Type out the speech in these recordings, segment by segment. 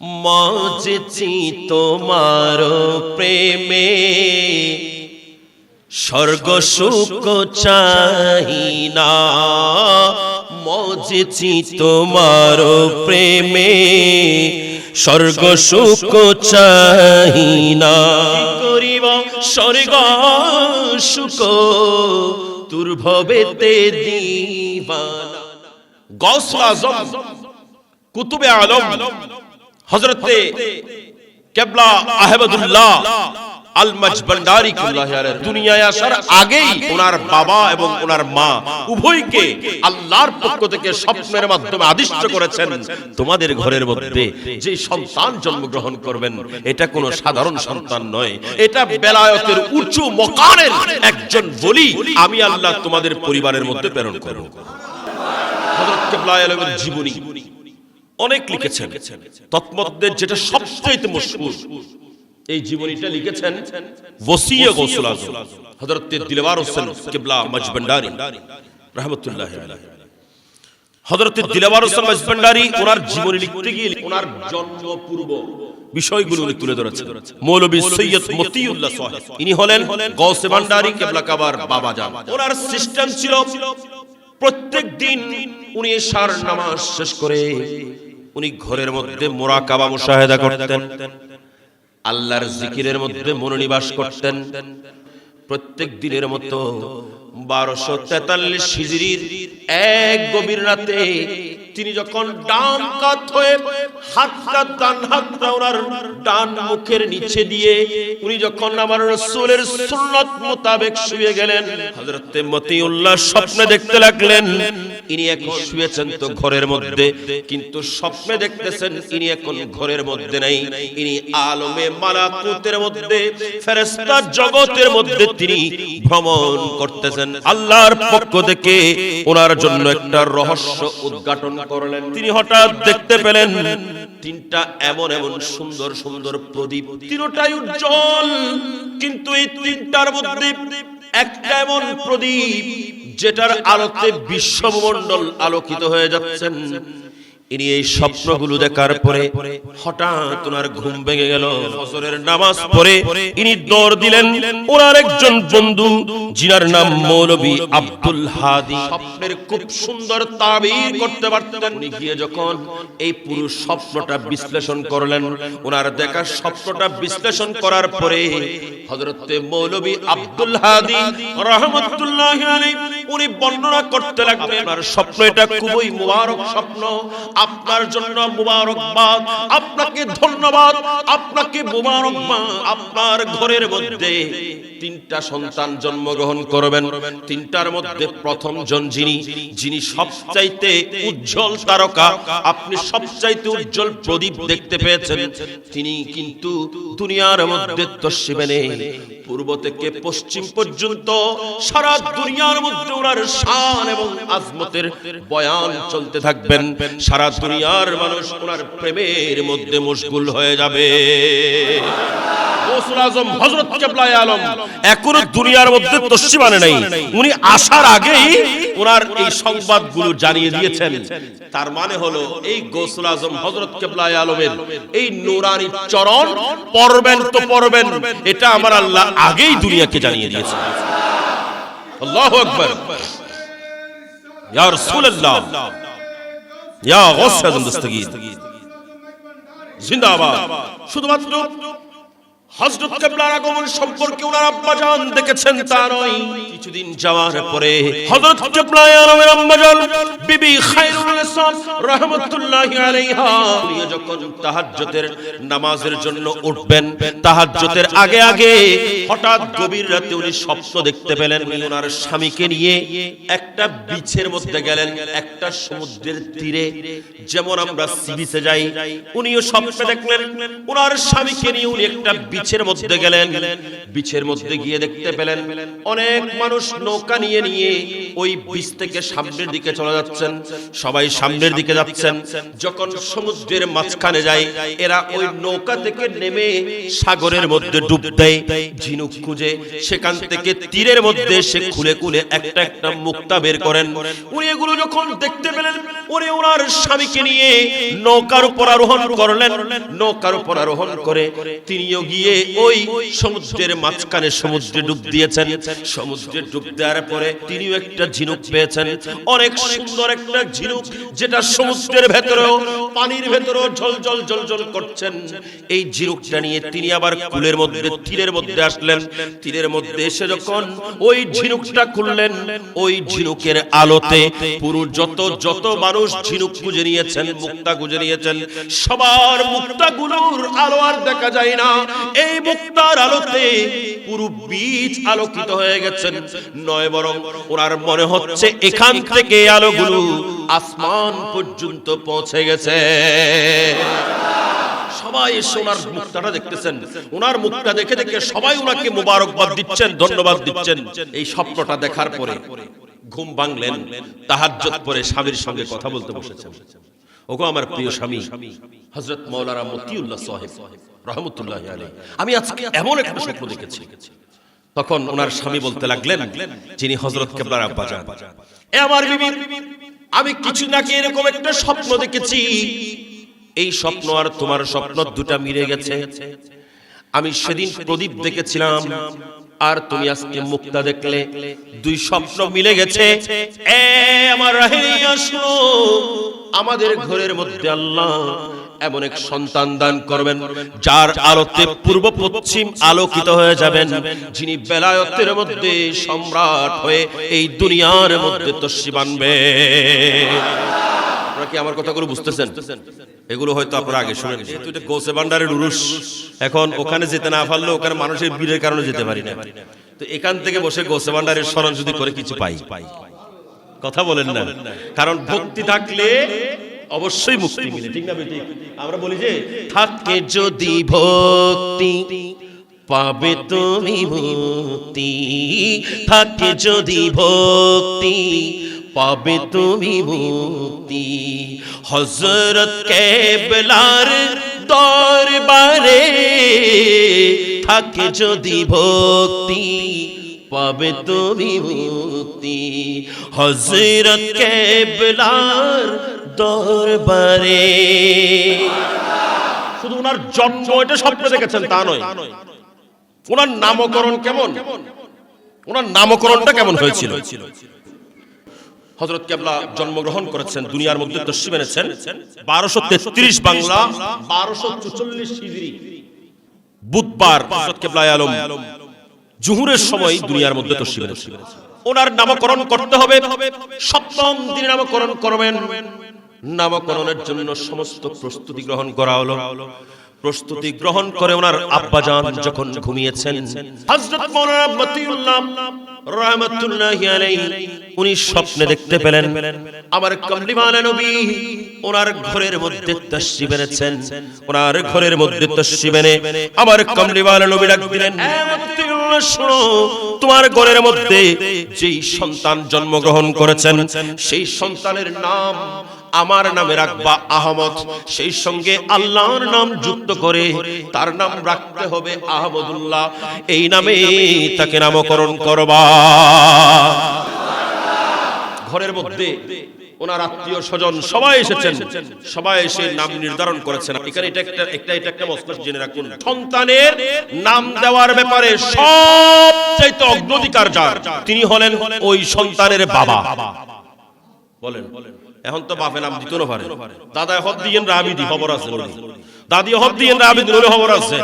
মজেছি তোমার প্রেমে। স্বর্গ সুখ চাহি না, মজেছি তোমার প্রেমে। স্বর্গ সুখ চাহি না। করিব স্বর্গ সুখ, দুর্ভবেতে দিবানা। গৌসুল কুতুবে আলম। হজরতে কেবলা আহমদুল্লাহ আল মজবন্ডারি দুনিয়ায় আসার আগেই ওনার বাবা এবং ওনার মা উভয়কে আল্লাহর পক্ষ থেকে স্বপ্নের মাধ্যমে আদিষ্ট করেছেন। তোমাদের ঘরের মধ্যে যে সন্তান জন্মগ্রহণ করবেন, এটা কোনো সাধারণ সন্তান নয়। এটা বেলায়তের উঁচু মকানের একজন বলি। আমি আল্লাহ তোমাদের পরিবারের মধ্যে প্রেরণ করব। হযরত কেবলা আলমের জীবনী। অনেক লিখেছেন। তৎমধ্যে যেটা সবচেয়ে মশহুর, এই জীবনীটা লিখেছেন ওসিয়ে গৌসুল আজম হযরত দিলওয়ার হোসেন কিবলা মজবন্ডারি, রাহমাতুল্লাহ আলাইহি। হযরত দিলওয়ার হোসেন মজবন্ডারি, ওনার জীবনী লিখতে গিয়ে ওনার জন্ম পূর্ব বিষয়গুলো উনি তুলে ধরেছেন। মৌলভী সৈয়দ মতিউল্লাহ সাহেব, ইনি হলেন কাবার বাবা ওনার সিস্টেম ছিল প্রত্যেক দিন উনি এশার নামাজ শেষ করে উনি ঘরের মধ্যে মোরাকাবা মুশাহেদা করতেন, আল্লাহর জিকিরের মধ্যে মনোনিবাস করতেন। প্রত্যেক দিনের মতো বারোশো তেতাল্লিশ হিজড়ির এক গভীর রাতে তিনি যখন ডাম কাত হয়ে স্বপ্নে দেখতে লাগলেন, ইনি এখন শুয়েছেন তো ঘরের মধ্যে, কিন্তু স্বপ্নে দেখতেছেন ইনি এখন ঘরের মধ্যে নাই, ইনি আলমে মালাকুতের মধ্যে, ফেরেশতা জগতের মধ্যে তিনি ভ্রমণ করতেছেন। আল্লাহর পক্ষ থেকে ওনার জন্য একটা রহস্য উদ্ঘাটন করলেন। তিনি হঠাৎ দেখতে পেলেন তিনটা এমন এমন সুন্দর সুন্দর প্রদীপ, তিনটাই উজ্জ্বল। কিন্তু এই তিনটার মধ্যে একটা এমন প্রদীপ যেটার আলোতে বিশ্বমন্ডল আলোকিত হয়ে যাচ্ছেন। ইনি এই স্বপ্নগুলো দেখার পরে হঠাৎ ওনার ঘুম ভেঙে গেল। ফজরের নামাজ ইনি দৌড় দিলেন। ওনার একজন বন্ধু, জিনার নাম মৌলবী আব্দুল হাদি। স্বপ্নের খুব সুন্দর তাবির করতে পারতেন। উনি গিয়ে যখন এই পুরো স্বপ্নটা বিশ্লেষণ করলেন, ওনার দেখা স্বপ্নটা বিশ্লেষণ করার পরে হযরতে মৌলবী আব্দুল হাদি রহমতুল্লাহি আলাইহি উনি বর্ণনা করতে লাগলেন আর স্বপ্ন এটা খুবই মুবারক স্বপ্ন। আপনার জন্য মুবারকবাদ। আপনাকে ধন্যবাদ। আপনাকে মুবারকবাদ। আপনার ঘরের মধ্যে তিনটা সন্তান জন্মগ্রহণ করবেন। তিনটার মধ্যে প্রথম জন যিনি যিনি সবচাইতে উজ্জ্বল তারকা। আপনি সবচাইতে উজ্জ্বল প্রদীপ দেখতে পেয়েছেন। তিনি কিন্তু দুনিয়ার মধ্যে তস্বিবে নেই। পূর্ব থেকে পশ্চিম পর্যন্ত সারা দুনিয়ার মধ্যে ওনার শান এবং আজমতের বয়ান চলতে থাকবেন। সারা দুনিয়ার মানুষ ওনার প্রেমের মধ্যে মশগুল হয়ে যাবে। এখনও দুনিয়ার মধ্যে তসিবানে নাই। উনি আসার আগেই ওনার এই সংবাদগুলো জানিয়ে দিয়েছেন। তার মানে হলো এই গৌসুল আজম হযরত কেবলায়ে আলমের এই নূরানি চরণ পড়বেন তো পড়বেন এটা আমার আল্লাহ আগেই দুনিয়াকে জানিয়ে দিয়েছেন। আল্লাহু আকবর। ইয়া রাসূলুল্লাহ। ইয়া গাউস আজম দস্তগীর জিন্দাবাদ। শুধুমাত্র হযরত কেবলার আগমন সম্পর্কে ওনার আব্বাজান দেখেছেন তা নয় কিছুদিন যাওয়ার পরে হযরত কেবলা আলমের আম্মাজান বিবি খায়রুল ইসলাম রাহমাতুল্লাহি আলাইহা যখন তাহাজ্জুদের নামাজের জন্য উঠবেন, তাহাজ্জুদের আগে আগে হঠাৎ গভীর রাতে উনি স্বপ্ন দেখতে পেলেন ওনার স্বামীকে নিয়ে। একটা বিছের মধ্যে গেলেন, একটা সমুদ্রের তীরে, যেমন আমরা সি বিচে যাই, উনিও স্বপ্নে দেখলেন ওনার স্বামীকে নিয়ে উনি একটা বিছের মধ্যে গেলেন। বিছের মধ্যে গিয়ে দেখতে পেলেন অনেক মানুষ নৌকা নিয়ে নিয়ে ওই বিচ থেকে সামনের দিকে চলে যাচ্ছেন। সবাই সামনের দিকে যাচ্ছেন। যখন সমুদ্রের মাঝখানে যায়, এরা ওই নৌকা থেকে নেমে সাগরের মধ্যে ডুব দেয়, ঝিনুক খুঁজে। সেখান থেকে তীরের মধ্যে সে খুলে খুলে একটা একটা মুক্তা বের করেন। উনি এগুলো যখন দেখতে পেলেন উনি ওনার স্বামীকে নিয়ে নৌকার উপর আরোহণ করলেন। নৌকার উপর আরোহণ করে তিনিও গিয়ে ওই সমুদ্রের মাঝখানে সমুদ্রে ডুব দিয়েছেন। সমুদ্রে ডুব দেওয়ার পরে তিনিও একটা ঝিনুক পেয়েছেন। অনেক সুন্দর একটা ঝিনুক যেটা সমুদ্রের ভেতরেও, পানির ভেতরেও ঝল ঝল ঝল ঝল করছেন। এই ঝিনুকটা নিয়ে তিনি আবার কুলের মধ্যে, তীরের মধ্যে আসলেন। তীরের মধ্যে এসে যখন ওই ঝিনুকটা খুললেন, ওই ঝিনুকের আলোতে পুরো যত যত মানুষ ঝিনুক খুঁজে নিয়েছেন, মুক্তা খুঁজে নিয়েছেন, সবার মুক্তাগুলোর আলো আর দেখা যায় না। এই মুক্তার আলোতে পুরো বীজ আলোকিত হয়ে গেছেন। নয় বরং ওনার মনে হচ্ছে এখান থেকে আলোগুলো আসমান পর্যন্ত পৌঁছে গেছে। সবাই এসে ওনার মুক্তাটা দেখতেছেন। ওনার দেখে দেখে সবাই ওনাকে মোবারকবাদ দিচ্ছেন, ধন্যবাদ দিচ্ছেন। এই স্বপ্নটা দেখার পরে ঘুম ভাঙলেন তাহাজ্জত পরে স্বামীর সঙ্গে কথা বলতে বসেছেন। ওগো আমার প্রিয় স্বামী হজরত মাওলানা মতিউল্লাহ সাহেব, রহমতুল্লাহ আলাইহি। আমি আজকে এমন একটা স্বপ্ন দেখেছি। তখন ওনার স্বামী বলতে লাগলেন, যিনি হজরত কেবলার আব্বা যান আমার বিবি, আমি কিছু নাকি এরকম একটা স্বপ্ন দেখেছি। এই স্বপ্ন আর তোমার স্বপ্ন দুটা মিলে গেছে। আমি সেদিন প্রদীপ দেখেছিলাম, আর তুমি আজকে মুক্তা দেখলে। দুই স্বপ্ন মিলে গেছে। এ আমার আমাদের ঘরের মধ্যে আল্লাহ এমন এক সন্তান দান করবেন যার আলোতে পূর্ব পশ্চিম আলোকিত হয়ে যাবেন যিনি বেলায়তের মধ্যে সম্রাট হয়ে এই দুনিয়ার মধ্যে তস্বি বানবে আপনারা কি আমার কথাগুলো বুঝতেছেন? এগুলো হয়তো আপনারা আগে শুনেন। যেহেতু এটা গোসে ভান্ডারের উরুস। এখন ওখানে যেতে না পারলে ওখানে মানুষের ভিড়ের কারণে যেতে পারি না। তো এখান থেকে বসে গোসে ভান্ডারের স্মরণ যদি করে কিছু পাই পাই। কথা বলেন না। কারণ ভক্তি থাকলে অবশ্যই মুক্তি মিলে। ঠিক না বেটি? আমরা বলি যে থাকে যদি ভক্তি পাবে তুমি মুক্তি। থাকে যদি ভক্তি পাবে তুমি মুক্তি। হজরত কেবলার দরবারে থাকে যদি ভক্তি পাবে তুমি মুক্তি। হজরত কেবলার দরবারে। শুধু ওনার জন্ম এটা স্বপ্ন দেখেছেন, তা নয়। ওনার নামকরণ কেমন? ওনার নামকরণটা কেমন হয়েছিল? হজরত কেবলা জন্মগ্রহণ করেছেন, দুনিয়ার মধ্যে তশ্রিম এনেছেন, বারোশো তেত্রিশ বাংলা, বারোশো চুচল্লিশ বুধবার হজরত কেবলা আলম জুহুরের সময় দুনিয়ার মধ্যে তশ্রিম এনেছেন। ওনার নামকরণ করতে হবে। সপ্তম দিন নামকরণ করবেন। নামকরণের জন্য সমস্ত প্রস্তুতি গ্রহণ করা হলো। প্রস্তুতি গ্রহণ করে ওনার আব্বাজান যখন ঘুমিয়েছেন। হযরত মাওলানা মতিউল্লাহ রাহমাতুল্লাহি আলাইহি উনি স্বপ্নে দেখতে পেলেন আমার কমলিওয়ালা নবী ওনার ঘরের মধ্যে তশরিফ এনেছেন। ওনার ঘরের মধ্যে তশরিফ এনে আমার কমলিওয়ালা নবী ডাক দিলেন "এ মতিউল্লাহ, শোনো তোমার ঘরের মধ্যে যেই সন্তান জন্মগ্রহণ করেছেন সেই সন্তানের নাম আমার নামে রাখবা আহমদ। সেই সঙ্গে আল্লাহর নাম যুক্ত করে তার নাম রাখতে হবে আহমদুল্লাহ। এই নামে তাকে নামকরণ করবা। ঘরের মধ্যে ওনার আত্মীয় স্বজন সবাই এসেছেন। সবাই এসে নাম নির্ধারণ করেছেন। এখানে এটা একটা একটা, এটা একটা মস্তিষ্ক জেনে রাখুন। সন্তানের নাম দেওয়ার ব্যাপারে সবচাইতে অগ্রাধিকার যার, তিনি হলেন ওই সন্তানের বাবা। বলেন বলেন। এখন তো বাপে নাম দিত পারে। দাদা হব দিয়েন রাবি দি খবর আছে দাদি হব দিয়েন রাবি দিলে খবর আছে।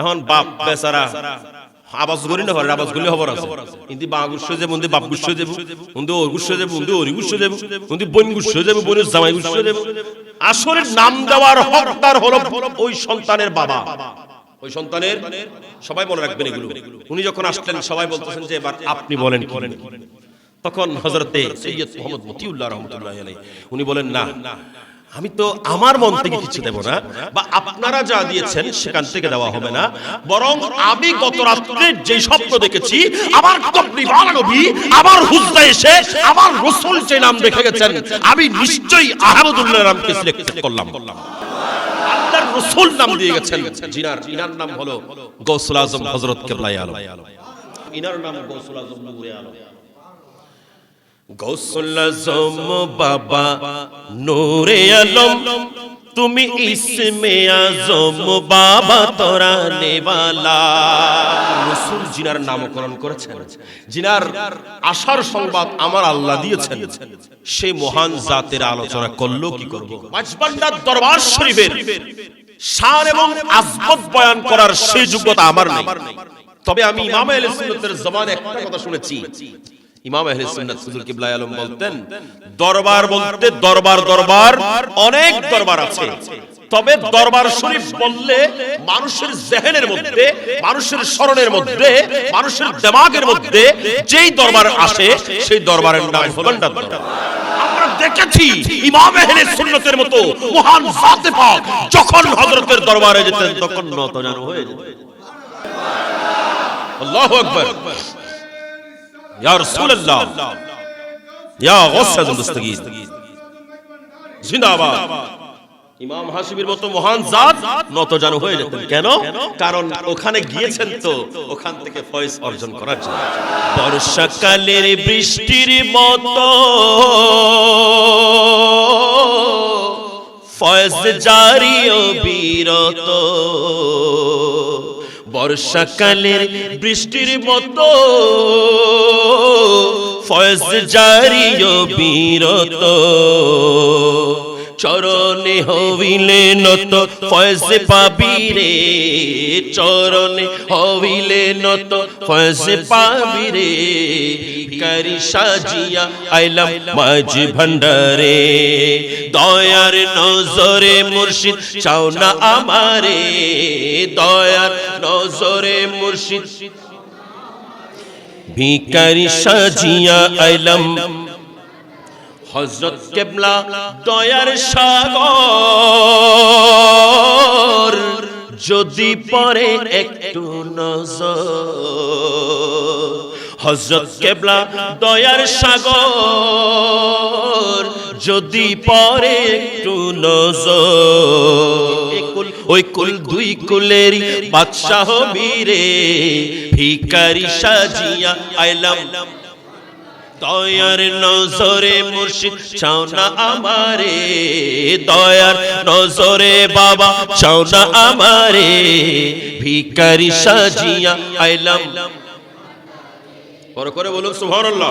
এখন বাপ বেচারা আবাস করি না আবাস করলে খবর আছে। কিন্তু বা গুস্য যাবে উন্দি বাপ গুস্য যাবে উন্দি ওর গুস্য যাবে উন্দি ওরি গুস্য যাবে উন্দি বোন গুস্য যাবে বোনের জামাই গুস্য যাবে আসলে নাম দেওয়ার হকদার হলো ওই সন্তানের বাবা। ওই সন্তানের সবাই রাখবেন এগুলো। উনি যখন আসলেন সবাই বলতেছেন যে এবার আপনি বলেন কি? বলেন তখন হজরতে সৈয়দ মোহাম্মদ মতিউল্লাহ রহমতুল্লাহ আলাই উনি বলেন, না, আমি তো আমার মন থেকে কিছু দেব না বা আপনারা যা দিয়েছেন সেখান থেকে দেওয়া হবে না। বরং আমি গত রাত্রে যে স্বপ্ন দেখেছি, আমার বালা নবী, আমার হুজরা এসে আমার রসুল যে নাম দেখে গেছেন, আমি নিশ্চয়ই আহমদুল্লাহ নামকে সিলেক্ট করলাম। আল্লাহর রসুল নাম দিয়ে গেছেন। জিনার, ইনার নাম হলো গৌসুল আজম হযরত কেবলাই আলম। ইনার নাম গৌসুল আজম নূরে আলম। গৌসুল আজম বাবা, নূরে আলম, তুমি ইসমে আজম, বাবা তোরা নেবালা। রসুল জিনার নামকরণ করেছেন, জিনার আশার সংবাদ আমার আল্লাহ দিয়েছেন। সেই মহান জাতের আলোচনা করল কি করব? মাঝবান্ডার দরবার শরীফের শান এবং আজমত বয়ান করার সেই যোগ্যতা আমার নেই। তবে আমি ইমাম আহলে সুন্নাতের জমানে একটা কথা শুনেছি ইমাম আহলে সুন্নাত হুজুর কিবলা আলম বলতেন, দরবার বলতে দরবার দরবার, অনেক দরবার আছে। তবে দরবার শরীফ বললে মানুষের জেহেনের মধ্যে, মানুষের স্মরণের মধ্যে, মানুষের দেমাগের মধ্যে যেই দরবার আসে, সেই দরবারের নাম হলো দরবার। দেখেছি ইমাম আহলে সুন্নাতের মতো মহান জাতে পাক যখন হযরতের দরবারে যেতেন, তখন নত যেন হয়ে যেতেন আল্লাহু আকবার। ইয়া রাসূলুল্লাহ, ইয়া গৌসাদুল দস্তগীর জিন্দাবাদ। ইমাম হাসিবের মতো মহান জাত নত জানু হয়ে যেতেন। কেন? কারণ ওখানে গিয়েছেন তো ওখান থেকে ফয়েজ অর্জন করার জন্য। বর্ষাকালের বৃষ্টির মতো ফয়েজ জারি ও বিরত। বর্ষাকালের বৃষ্টির মতো ফয়স জারিও বীরত। চরণে হবিলে নত, ফয়েজ পাবি রে চরণে হবিলে নত, ফয়েজ পাবি রে করি সাজিয়া আইলাম মাঝ ভান্ডারে দয়ার নজরে মুর্শিদ, চাও না আমারে। দয়ার নজরে মুর্শিদ। ভিকারি সাজিয়া আইলাম হজরত কেবলা দয়ার সাগর। যদি পরে একটু নজর। হজরত কেবলা দয়ার সাগর। যদি পরে একটু নজর। ওই কুল দুই কুলের বাদশাহ বীরে। ভিকারি সাজিয়া আইলাম। দয়ার নজরে মুর্শিদ, চাও না আমারে। দয়ার নজরে বাবা, চাও না আমারে। ভিকারি সাজিয়া আইলাম। পর করে বলুন, সুবহানাল্লাহ।